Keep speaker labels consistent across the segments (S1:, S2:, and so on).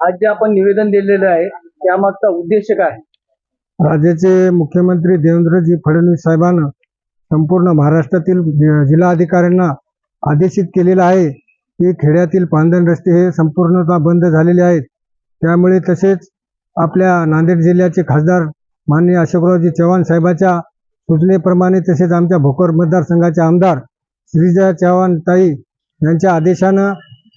S1: आज जे आपण निवेदन दिलेलं आहे त्यामागचा उद्देश काय
S2: राज्याचे मुख्यमंत्री देवेंद्रजी फडणवीस साहेबांना संपूर्ण महाराष्ट्रातील जि- जिल्हाधिकाऱ्यांना आदेशित केलेलं आहे की खेड्यातील पांदण रस्ते हे संपूर्णतः बंद झालेले आहेत. त्यामुळे तसेच आपल्या नांदेड जिल्ह्याचे खासदार माननीय अशोकरावजी चव्हाण साहेबाच्या सूचनेप्रमाणे तसेच आमच्या भोकर मतदारसंघाचे आमदार श्रीजया चव्हाण ताई यांच्या आदेशानं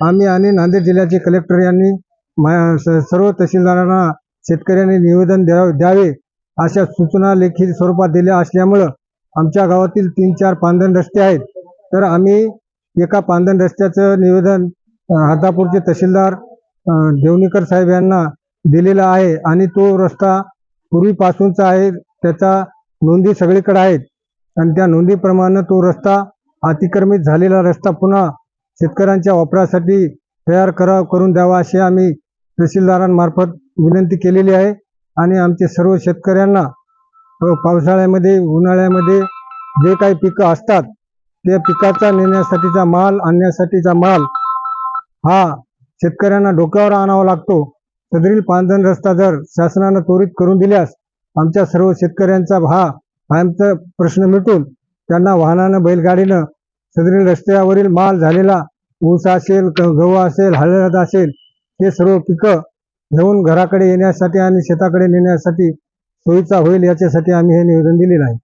S2: आम्ही आणि नांदेड जिल्ह्याचे कलेक्टर यांनी सर्व तहसीलदारांना शेतकऱ्यांनी निवेदन द्या द्यावे अशा सूचना लेखी स्वरूपात दिल्या असल्यामुळं आमच्या गावातील तीन चार पांधन रस्ते आहेत. तर आम्ही एका पांधन रस्त्याचं निवेदन हातापूरचे तहसीलदार देवणीकर साहेब यांना दिलेला आहे आणि तो रस्ता पूर्वीपासूनचा आहे. त्याचा नोंदी सगळीकडे आहेत. आणि त्या नोंदीप्रमाणे तो रस्ता अतिक्रमित झालेला रस्ता पुन्हा शेतकऱ्यांच्या वापरासाठी तयार करा करून द्यावा अशी आम्ही तहसीलदारांमार्फत विनंती केलेली आहे आणि आमचे सर्व शेतकऱ्यांना पावसाळ्यामध्ये उन्हाळ्यामध्ये जे काही पिकं असतात त्या पिकाचा नेण्यासाठीचा माल आणण्यासाठीचा माल हा शेतकऱ्यांना डोक्यावर आणावा लागतो. सदरील पांधन रस्ता जर शासनानं त्वरित करून दिल्यास आमच्या सर्व शेतकऱ्यांचा हा कायमचा प्रश्न मिटून त्यांना वाहनानं बैलगाडीनं सदरील रस्त्यावरील माल झालेला ऊस असेल ग- गहू असेल हळद असेल हे सर्व पिकं घेऊन घराकडे येण्यासाठी आणि शेताकडे नेण्यासाठी सोयीचा होईल याच्यासाठी आम्ही हे निवेदन दिलेलं आहे.